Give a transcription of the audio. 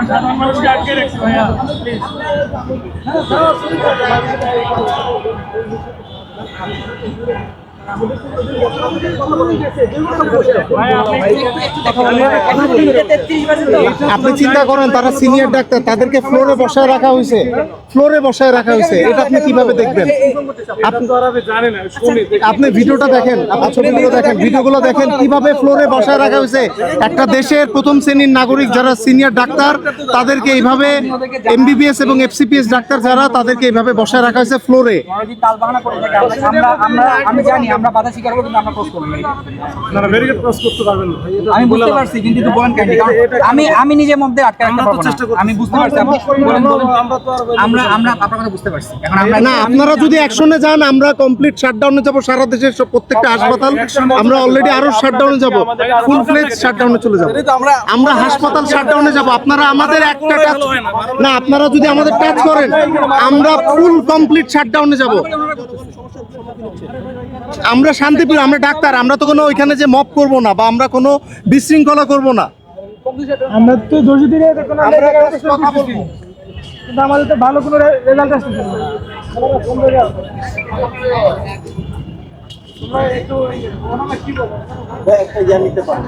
সাধারণ মানুষকে আটকে রাখছি ভাইয়া প্লিজ ভাইয়া আপনি চিন্তা করেন, তারা সিনিয়র ডাক্তার, তাদেরকে ফ্লোরে বসায় রাখা হয়েছে। ফ্লোরে বসায় রাখা হয়েছে, এটা আপনি কীভাবে দেখবেন? আপনি ভিডিওটা দেখেন আপনি ছবিগুলো দেখেন, ভিডিওগুলো দেখেন, কীভাবে ফ্লোরে বসায় রাখা হয়েছে। একটা দেশের প্রথম শ্রেণির নাগরিক যারা সিনিয়র ডাক্তার, তাদেরকে এইভাবে এমবিবিএস এবং এফসিপিএস ডাক্তার যারা, তাদেরকে এইভাবে বসায় রাখা হয়েছে ফ্লোরে আমরা আমি জানি আমরা বাধা স্বীকার করব কিন্তু আমরা ক্রস করব না। আপনারা ব্যারিকেড ক্রস করতে পারবেন না। আমি বুঝতে পারছি কিন্তু একটু বলেন কেন আমি আমি নিজের মধ্যে আটকে রাখতে পারব না। আমি বুঝতে পারছি আমরা আমরা আপনার কথা বুঝতে পারছি। এখন আমরা না আপনারা যদি অ্যাকশনে যান আমরা কমপ্লিট শাটডাউনে যাব। সারা দেশের প্রত্যেকটা হাসপাতাল আমরা অলরেডি আরও শাটডাউনে যাব। ফুল ফ্লেজ শাটডাউনে চলে যাব। আমরা হাসপাতাল শাটডাউনে যাব। আপনারা আমাদের একটা টাচ না। আপনারা যদি আমাদের টাচ করেন আমরা ফুল কমপ্লিট শাটডাউনে যাব। আমরা শান্তিপ্রিয় আমরা ডাক্তার আমরা তো কোনো ওইখানে যে মপ করব না বা আমরা কোনো বিশৃঙ্খলা করব না। আমরা তো দোষী দিলে কোনো আমরা কথা বলব। কিন্তু আমাদের তো ভালো কোনো রেজাল্ট আসতেছে না। একটা ইয়া নিতে পারব